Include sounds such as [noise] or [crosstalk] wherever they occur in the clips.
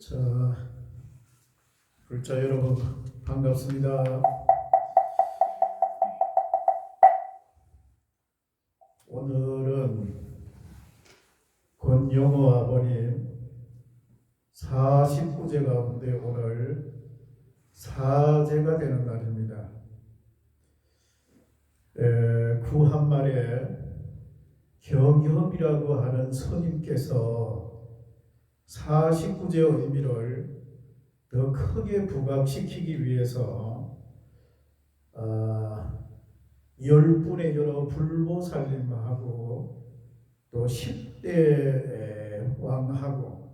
자, 불자 여러분 반갑습니다. 오늘은 권영호 아버님 49제 가운데 오늘 사제가 되는 날입니다. 에, 그 한말에 경협이라고 하는 스님께서 49제의 의미를 더 크게 부각시키기 위해서 아, 열 분의 여러 불보살님하고 또 10대 왕하고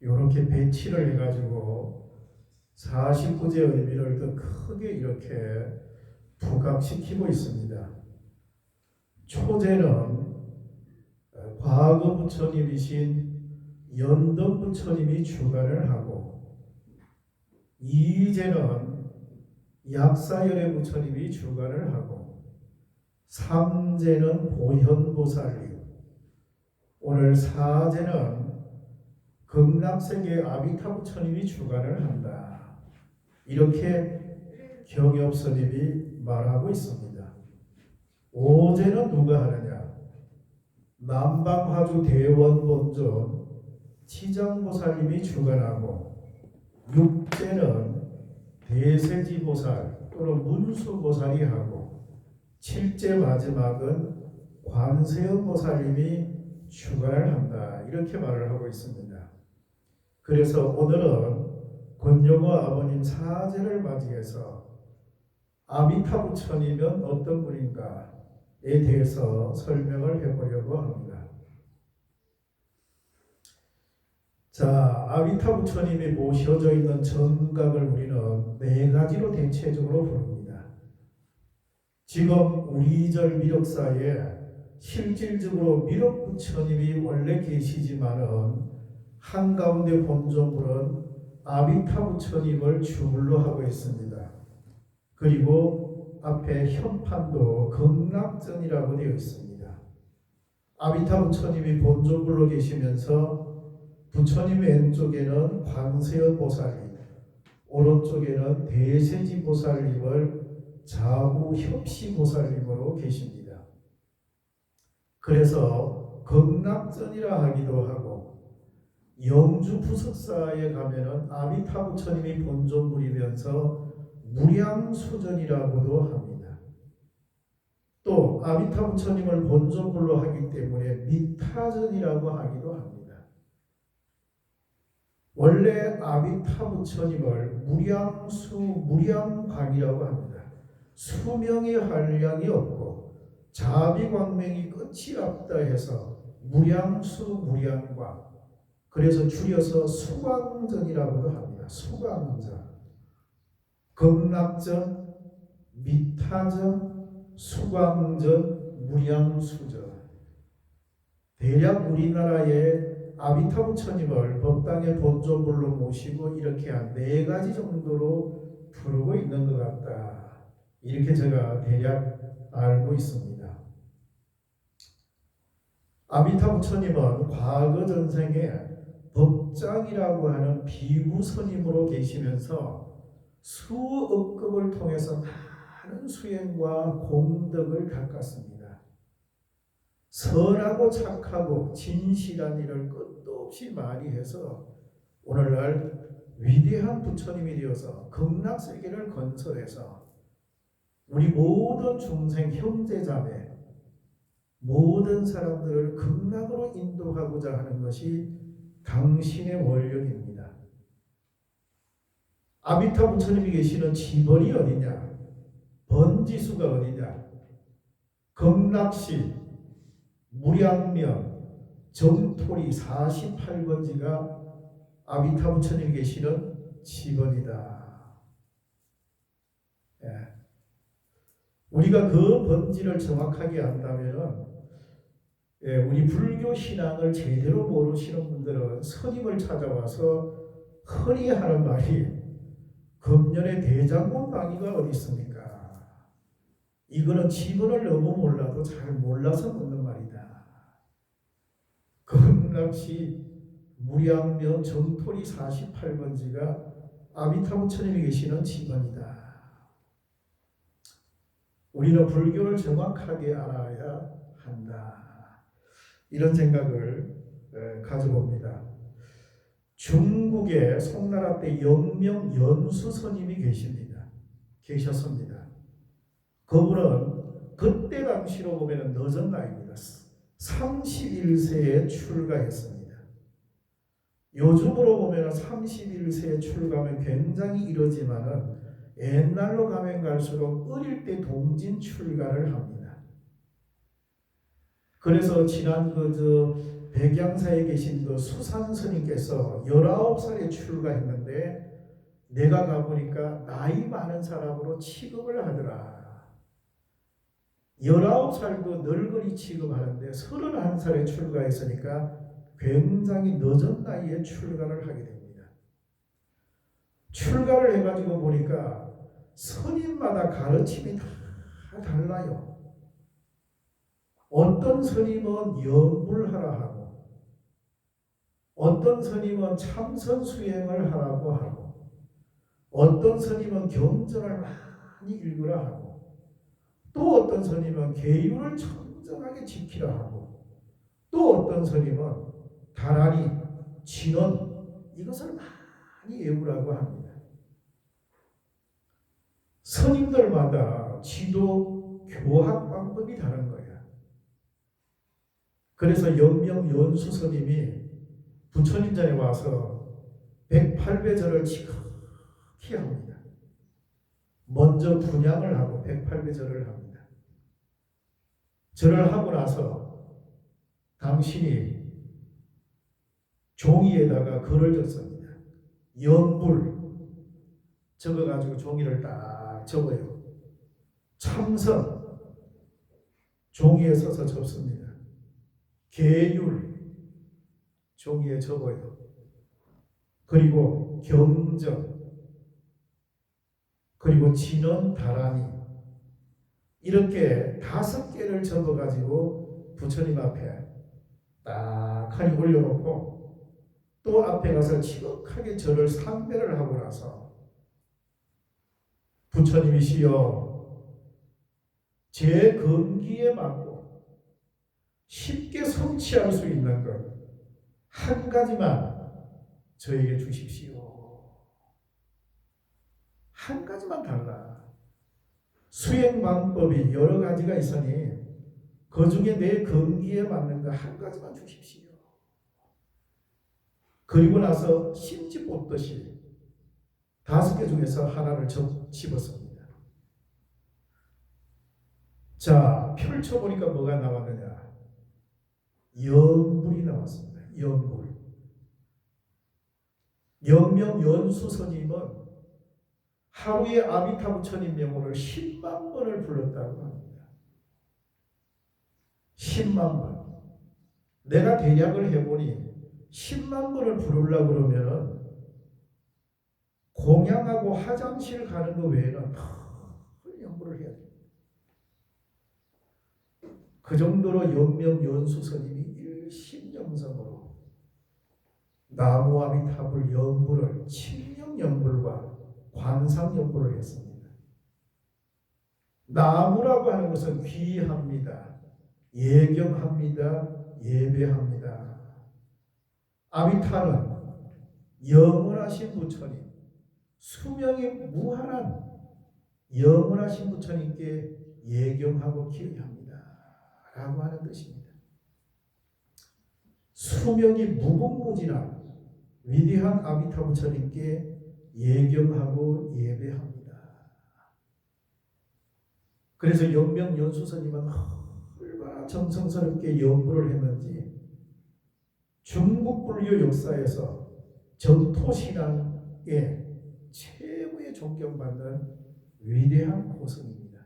이렇게 배치를 해가지고 49제의 의미를 더 크게 이렇게 부각시키고 있습니다. 초제는 어, 과거 부처님이신 연덕 부처님이 주관을 하고 이제는 약사열의 부처님이 주관을 하고 삼제는 보현보살님 오늘 사제는 극락세계 아비타 부처님이 주관을 한다. 이렇게 경엽스님이 말하고 있습니다. 오제는 누가 하느냐? 남방화주 대원본전 치장보살님이 주관하고 육제는 대세지보살 또는 문수보살이 하고 칠제 마지막은 관세음보살님이 주관을 한다 이렇게 말을 하고 있습니다. 그래서 오늘은 권영호 아버님 사제를 맞이해서 아미타 부처님은 어떤 분인가에 대해서 설명을 해보려고 합니다. 자, 아비타 부처님이 모셔져 있는 정각을 우리는 네 가지로 대체적으로 부릅니다. 지금 우리 절 미륵사에 실질적으로 미륵 부처님이 원래 계시지만은 한가운데 본尊불은 아비타 부처님을 주물로 하고 있습니다. 그리고 앞에 현판도 극락전이라고 되어 있습니다. 아비타 부처님이 본尊불로 계시면서 부처님 왼쪽에는 광세연 보살님, 오른쪽에는 대세지 보살님을 자구 협시 보살님으로 계십니다. 그래서 극락전이라 하기도 하고 영주 부석사에 가면은 아비타 부처님이 본존 부리면서 무량수전이라고도 합니다. 또 아비타 부처님을 본존불로 하기 때문에 미타전이라고 하기도 합니다. 원래 아비타 부처님을 무량수 무량광이라고 합니다. 수명의 한량이 없고 자비광명이 끝이 없다 해서 무량수 무량광 그래서 줄여서 수광전이라고도 합니다. 수광전 극락전 미타전 수광전 무량수전 대략 우리나라의 아비타 부처님을 법당의 본존불로 모시고 이렇게 한 네 가지 정도로 부르고 있는 것 같다. 이렇게 제가 대략 알고 있습니다. 아비타 부처님은 과거 전생에 법장이라고 하는 비구 스님으로 계시면서 수억급을 통해서 많은 수행과 공덕을 닦았습니다. 선하고 착하고 진실한 일을 끝도 없이 많이 해서 오늘날 위대한 부처님이 되어서 극락세계를 건설해서 우리 모든 중생 형제자매 모든 사람들을 극락으로 인도하고자 하는 것이 당신의 원력입니다. 아비타 부처님이 계시는 지번이 어디냐? 번지수가 어디냐? 극락시 무량면 정토리 48번지가 아비타 부처님 계시는 지번이다. 예. 우리가 그 번지를 정확하게 안다면 예, 우리 불교 신앙을 제대로 모르시는 분들은 스님을 찾아와서 흔히 하는 말이 금년에 대장군 방위가 어디 있습니까? 이거는 지분을 너무 몰라도 잘 몰라서 묻는 금락시 무량명 정토리 48번지가 아미타부 천님이 계시는 집원이다. 우리는 불교를 정확하게 알아야 한다. 이런 생각을 에, 가져봅니다. 중국의 송나라 때 영명 연수 스님이 계십니다. 계셨습니다. 그분은 그때 당시로 보면 늦은 나이입니다. 31세에 출가했습니다. 요즘으로 보면 31세에 출가하면 굉장히 이러지만은 옛날로 가면 갈수록 어릴 때 동진 출가를 합니다. 그래서 지난 그저 백양사에 계신 그 수산 스님께서 19살에 출가했는데 내가 가보니까 나이 많은 사람으로 취급을 하더라. 19살도 늙은이 취급하는데 31살에 출가했으니까 굉장히 늦은 나이에 출가를 하게 됩니다. 출가를 해가지고 보니까 스님마다 가르침이 다 달라요. 어떤 스님은 염불하라 하고, 어떤 스님은 참선 수행을 하라고 하고, 어떤 스님은 경전을 많이 읽으라 하고, 또 어떤 스님은 계율을 청정하게 지키라 하고, 또 어떤 스님은 다라니, 진원 이것을 많이 외우라고 합니다. 스님들마다 지도 교학 방법이 다른 거야. 그래서 연명 연수 스님이 부처님 전에 와서 108배절을 지극히 합니다. 먼저 분양을 하고 108배절을 합니다. 절을 하고 나서 당신이 종이에다가 글을 적습니다. 연불 적어가지고 종이를 딱 적어요. 참선 종이에 써서 접습니다. 계율 종이에 적어요. 그리고 경전 그리고 진원 다라니 이렇게 다섯 개를 적어가지고 부처님 앞에 딱 하니 올려놓고 또 앞에 가서 지극하게 저를 삼배를 하고 나서 부처님이시여 제 건기에 맞고 쉽게 성취할 수 있는 것 한 가지만 저에게 주십시오. 한 가지만 달라. 수행 방법이 여러 가지가 있으니 그 중에 내 건기에 맞는 거 한 가지만 주십시오. 그리고 나서 심지 뽑듯이 다섯 개 중에서 하나를 접, 집었습니다. 자, 펼쳐보니까 뭐가 나왔느냐? 연불이 나왔습니다. 연불. 연명 연수 스님은 하루에 아미타 부처님 명호를 10만 번을 불렀다고 합니다. 10만 번. 내가 대략을 해보니 10만 번을 부르려고 그러면은 공양하고 화장실 가는 거 외에는 큰 연구를 해야 돼요. 그 정도로 연명 연수 스님이 일심영성으로 나무아미탑을 연불을 칠령 연불과 관상 연불을 했습니다. 나무라고 하는 것은 귀합니다. 예경합니다. 예배합니다. 아미타는 영원하신 부처님, 수명이 무한한 영원하신 부처님께 예경하고 기여합니다. 라고 하는 뜻입니다. 수명이 무궁무진한 위대한 아미타 부처님께 예경하고 예배합니다. 그래서 영명 연수스님은 얼마나 정성스럽게 연구를 했는지 중국 불교 역사에서 정토 신앙의 최고의 존경받는 위대한 고승입니다.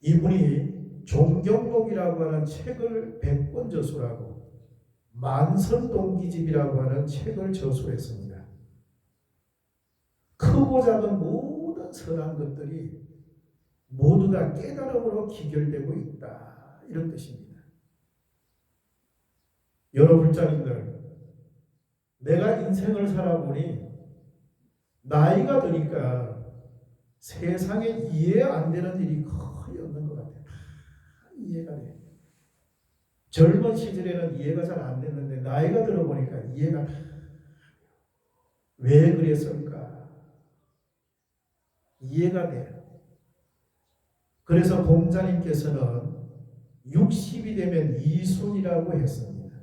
이분이 종경록이라고 하는 책을 백권 저술하고 만선동기집이라고 하는 책을 저술했습니다. 크고 작은 모든 선한 것들이 모두 다 깨달음으로 기결되고 있다. 이런 뜻입니다. 여러 불자님들 내가 인생을 살아보니 나이가 드니까 세상에 이해 안 되는 일이 거의 없는 것 같아요. 다 이해가 돼. 젊은 시절에는 이해가 잘 안 됐는데 나이가 들어보니까 이해가 다. 왜 그랬을까? 이해가 돼요. 그래서 공자님께서는 60이 되면 이순이라고 했습니다.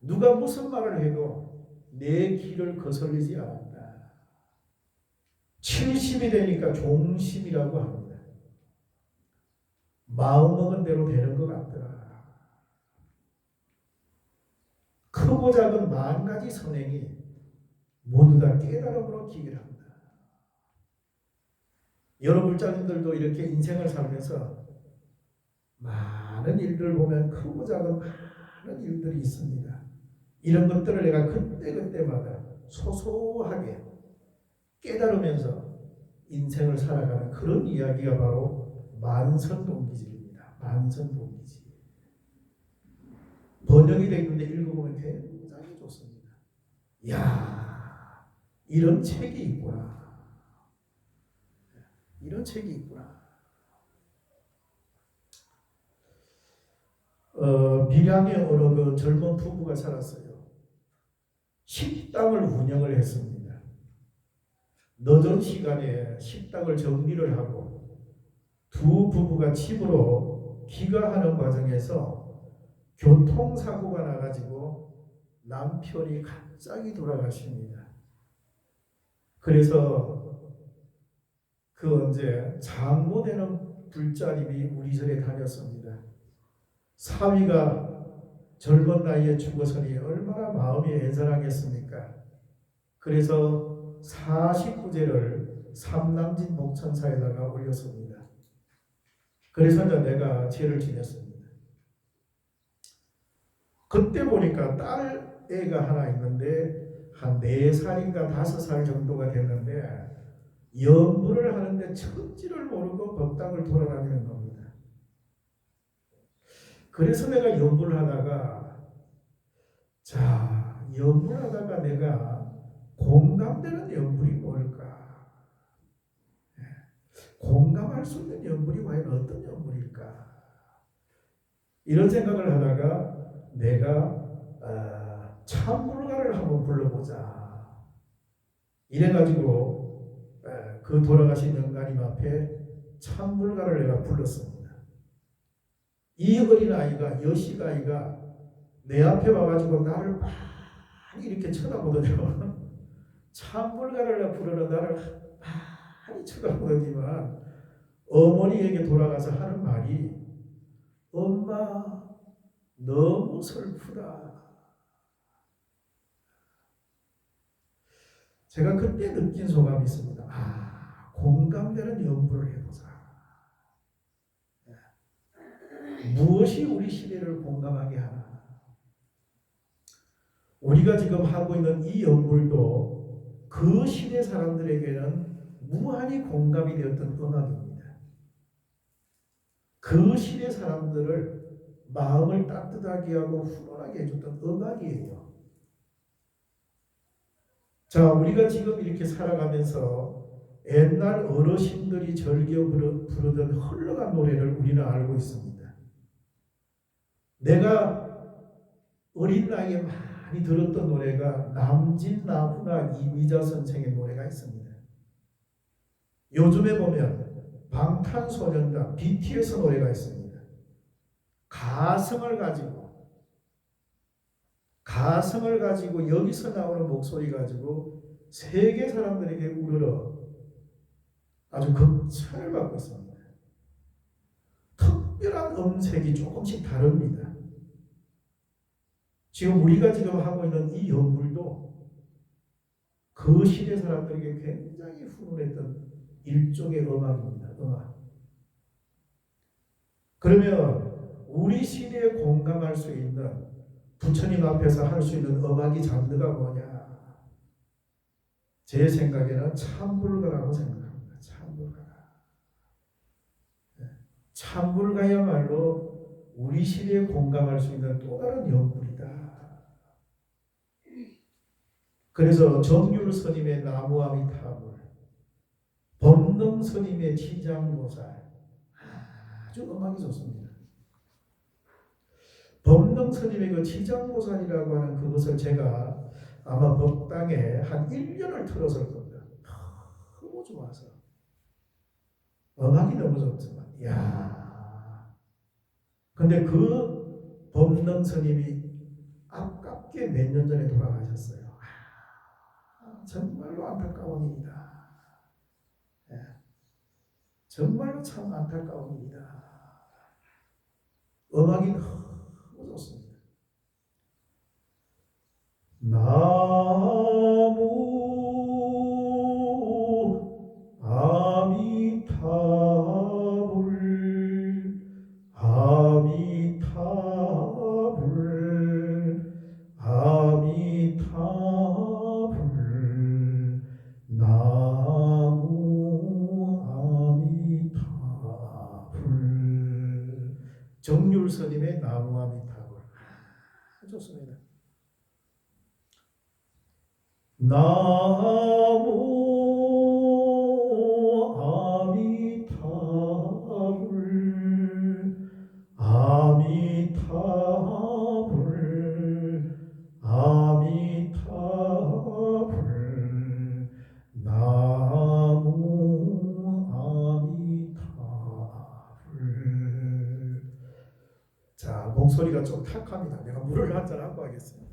누가 무슨 말을 해도 내 길을 거슬리지 않았다. 70이 되니까 종심이라고 합니다. 마음먹은 대로 되는 것 같더라. 크고 작은 만 가지 선행이 모두 다 깨달음으로 기결합니다. 여러분 자님들도 이렇게 인생을 살면서 많은 일들을 보면 크고 작은 많은 일들이 있습니다. 이런 것들을 내가 그때그때마다 소소하게 깨달으면서 인생을 살아가는 그런 이야기가 바로 만선동기질입니다. 만선동기질. 번역이 되어 있는데 읽어보면 굉장히 좋습니다. 이야, 이런 책이 있구나. 이런 책이 있구나. 어, 밀양에 어느 그 젊은 부부가 살았어요. 식당을 운영을 했습니다. 늦은 시간에 식당을 정리를 하고 두 부부가 집으로 귀가하는 과정에서 교통사고가 나가지고 남편이 갑자기 돌아가십니다. 그래서 그 언제 장모 되는 불자님이 우리 절에 다녔습니다. 사위가 젊은 나이에 죽어서니 얼마나 마음이 애절하겠습니까? 그래서 49제를 삼남진 목천사에다가 올렸습니다. 그래서 내가 죄를 지냈습니다. 그때 보니까 딸 애가 하나 있는데 한 4살인가 5살 정도가 됐는데 연부를 하는데 천지를 모르고 법당을 돌아다니는 겁니다. 그래서 내가 연부를 하다가 자 연부를 하다가 내가 공감되는 연불이 뭘까? 예. 공감할 수 있는 연불이 과연 어떤 연불일까? 이런 생각을 하다가 내가 아, 참불가를 한번 불러보자. 이래가지고 에, 그 돌아가신 영가님 앞에 참불가를 내가 불렀습니다. 이 어린 아이가 여식 아이가 내 앞에 와가지고 나를 많이 이렇게 쳐다보더니 참불가를 [laughs] 부르는 나를 많이 쳐다보더니만 어머니에게 돌아가서 하는 말이 엄마 너무 슬프다. 제가 그때 느낀 소감이 있습니다. 아, 공감되는 연구를 해보자. 무엇이 우리 시대를 공감하게 하나? 우리가 지금 하고 있는 이 연불도 그 시대 사람들에게는 무한히 공감이 되었던 음악입니다. 그 시대 사람들을 마음을 따뜻하게 하고 훈훈하게 해줬던 음악이에요. 자, 우리가 지금 이렇게 살아가면서 옛날 어르신들이 즐겨 부르던 흘러간 노래를 우리는 알고 있습니다. 내가 어린 나이에 많이 들었던 노래가 남진나훈아 이미자 선생의 노래가 있습니다. 요즘에 보면 방탄소년단 BTS 노래가 있습니다. 가성을 가지고 가성을 가지고 여기서 나오는 목소리 가지고 세계 사람들에게 우러러 아주 극찬을 받고 있습니다. 특별한 음색이 조금씩 다릅니다. 지금 우리가 지금 하고 있는 이 연불도 그 시대 사람들에게 굉장히 훈훈했던 일종의 음악입니다. 음악. 그러면 우리 시대에 공감할 수 있는 부처님 앞에서 할 수 있는 음악이 장르가 뭐냐? 제 생각에는 참불가라고 생각합니다. 참불가. 네. 참불가야말로 우리 시대에 공감할 수 있는 또 다른 연불이다. 그래서 정율 스님의 나무아미타불, 법능 스님의 지장보살 아주 음악이 좋습니다. 법능 스님의 그 지장보살이라고 하는 그것을 제가 아마 법당에 한 1년을 틀었을 겁니다. 너무 좋아서 음악이 너무 좋지만 야 근데 그 법능 스님이 아깝게 몇 년 전에 돌아가셨어요. 아, 정말로 안타까운 일이다. 예. 정말로 참 안타까운 일이다. 음악이 너무 좋습니다. 나무 목소리가 좀 탁합니다. 내가 물을 한잔 하고 하겠습니다.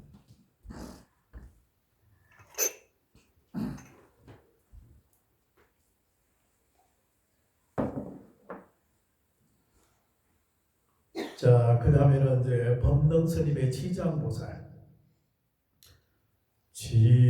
자, 그 다음에는 이제 법능 스님의 지장보살. 지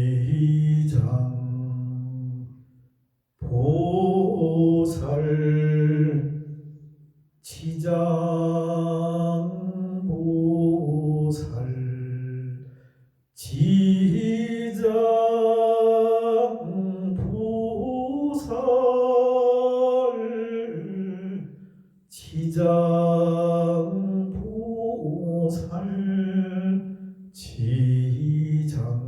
지장 보살 지장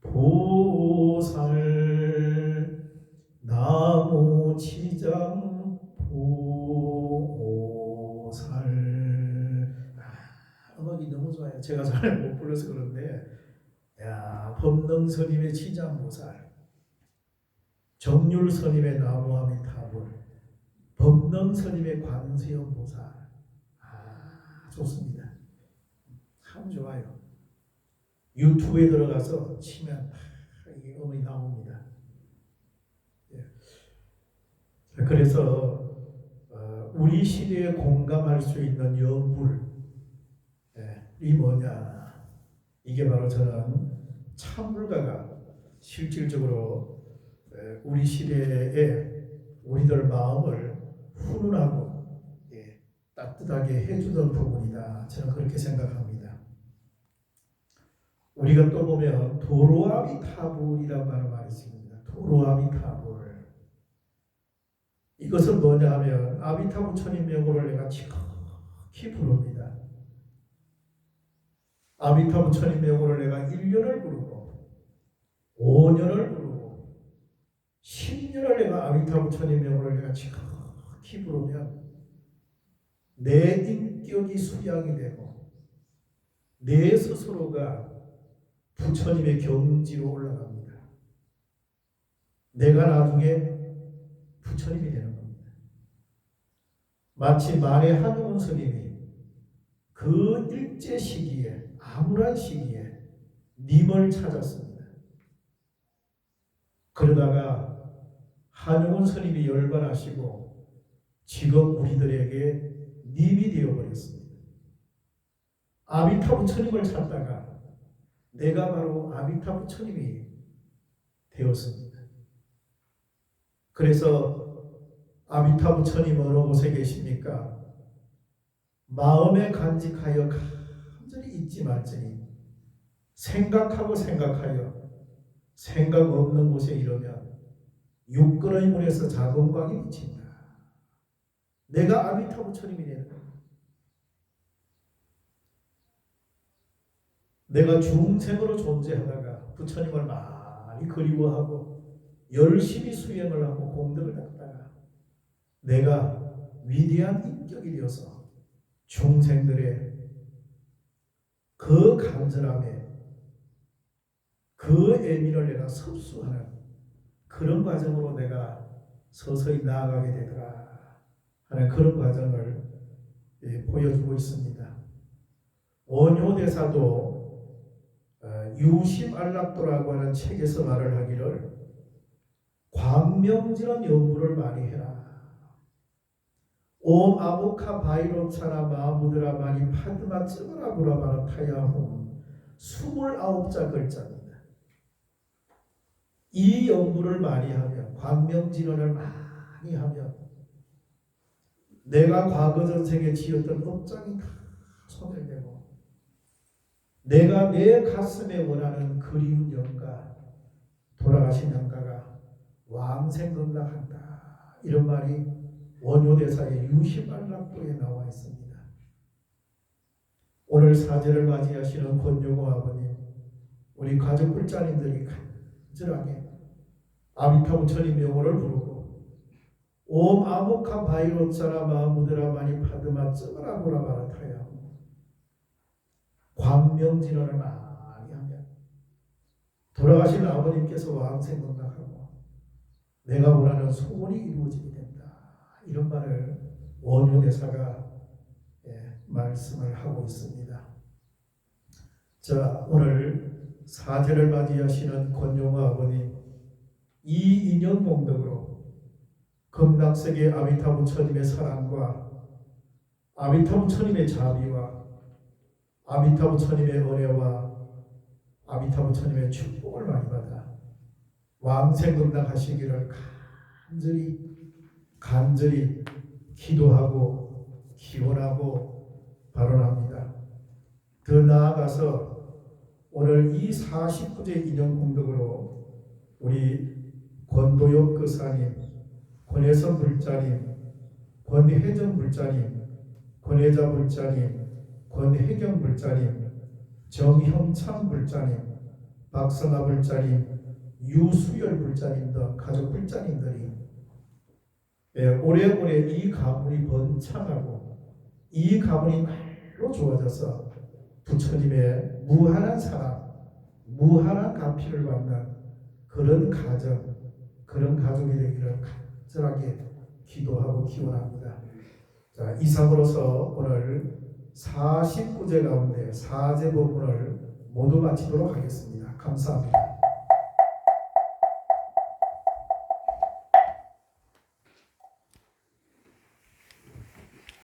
보살 나무 지장 보살. 아, 음악이 너무 좋아요. 제가 잘 못 불러서 그런데. 야 법능 스님의 지장 보살. 정률 스님의 나무 아미타불 법능 스님의 관세음 보살 아 좋습니다. 참 좋아요. 유튜브에 들어가서 치면 다 이게 음이 나옵니다. 예. 자, 그래서 어, 우리 시대에 공감할 수 있는 연불 예, 이 뭐냐 이게 바로 저는 참불가가 실질적으로 에, 우리 시대에 우리들 마음을 훈훈하고 예, 따뜻하게 해주는 부분이다. 저는 그렇게 생각합니다. 우리가 또 보면 도로아미 타불이라고 하는 말이 있습니다. 도로아미 타불. 이것은 뭐냐 하면 아미타 부처님 명호를 내가 지극히 부릅니다. 아미타 부처님 명호를 내가 1년을 부르고 5년을 부르고 10년을 내가 아미타 부처님 명호를 내가 지극히 부르면 내 인격이 수양이 되고 내 스스로가 부처님의 경지로 올라갑니다. 내가 나중에 부처님이 되는 겁니다. 마치 만해 한용운 스님이 그 일제 시기에 암울한 시기에 님을 찾았습니다. 그러다가 한용운 스님이 열반하시고 지금 우리들에게 님이 되어버렸습니다. 아미타 부처님을 찾다가 내가 바로 아미타 부처님이 되었습니다. 그래서 아미타 부처님 어느 곳에 계십니까? 마음에 간직하여 간절히 잊지 말지니 생각하고 생각하여 생각 없는 곳에 이르면 육근의 문에서 작은 광이 비친다. 내가 아미타 부처님이 되는 거야. 내가 중생으로 존재하다가 부처님을 많이 그리워하고 열심히 수행을 하고 공덕을 닦다가 내가 위대한 인격이 되어서 중생들의 그 간절함에 그 애민을 내가 섭수하는 그런 과정으로 내가 서서히 나아가게 되더라 하는 그런 과정을 예, 보여주고 있습니다. 원효 대사도 어, 유심 안락도라고 하는 책에서 말을 하기를 광명지런 연구를 많이 해라. 옴 아보카 바이로차나 마부드라 마니 파드마 쯔브라 부라바라 타야홈 29자 글자입니다. 이 연구를 많이 하면 광명진언을 많이 하면 내가 과거 전생에 지었던 업장이 다 소멸되고 내가 내 가슴에 원하는 그리운 영가 돌아가신 영가가 왕생건락한다 이런 말이 원효대사의 유시반락도에 나와 있습니다. 오늘 사제를 맞이하시는 권용호 아버님 우리 가족 불자님들이 간절하게 아미타 부처님 명호를 부르고 옴 아모카 바이로차라 마무드라 마니 파드마 쯔브라 보라 바라타야 광명진언을 많이 하면 돌아가신 아버님께서 왕생건강하고 내가 원하는 소원이 이루어지게 된다 이런 말을 원효 대사가 예, 말씀을 하고 있습니다. 자 오늘 사제를 맞이하시는 권용호 아버님 이 인연 공덕으로 금락세계 아미타 부처님의 사랑과 아미타 부처님의 자비와 아미타 부처님의 은혜와 아미타 부처님의 축복을 많이 받아 왕생금락 하시기를 간절히 간절히 기도하고 기원하고 발언합니다. 더 나아가서 오늘 이 49제 인연 공덕으로 우리 권도엽 교사님, 권혜선 불자님, 권혜정 불자님, 권혜자 불자님, 권혜경 불자님, 정형참 불자님, 박성아 불자님, 유수열 불자님 등 가족 불자님들이 예, 오래오래 이 가문이 번창하고 이 가문이 말로 좋아져서 부처님의 무한한 사랑, 무한한 가피를 받는 그런 가정, 그런 가족이 되기를 간절하게 기도하고 기원합니다. 자, 이상으로서 오늘 49제 가운데 4제 부분을 모두 마치도록 하겠습니다. 감사합니다.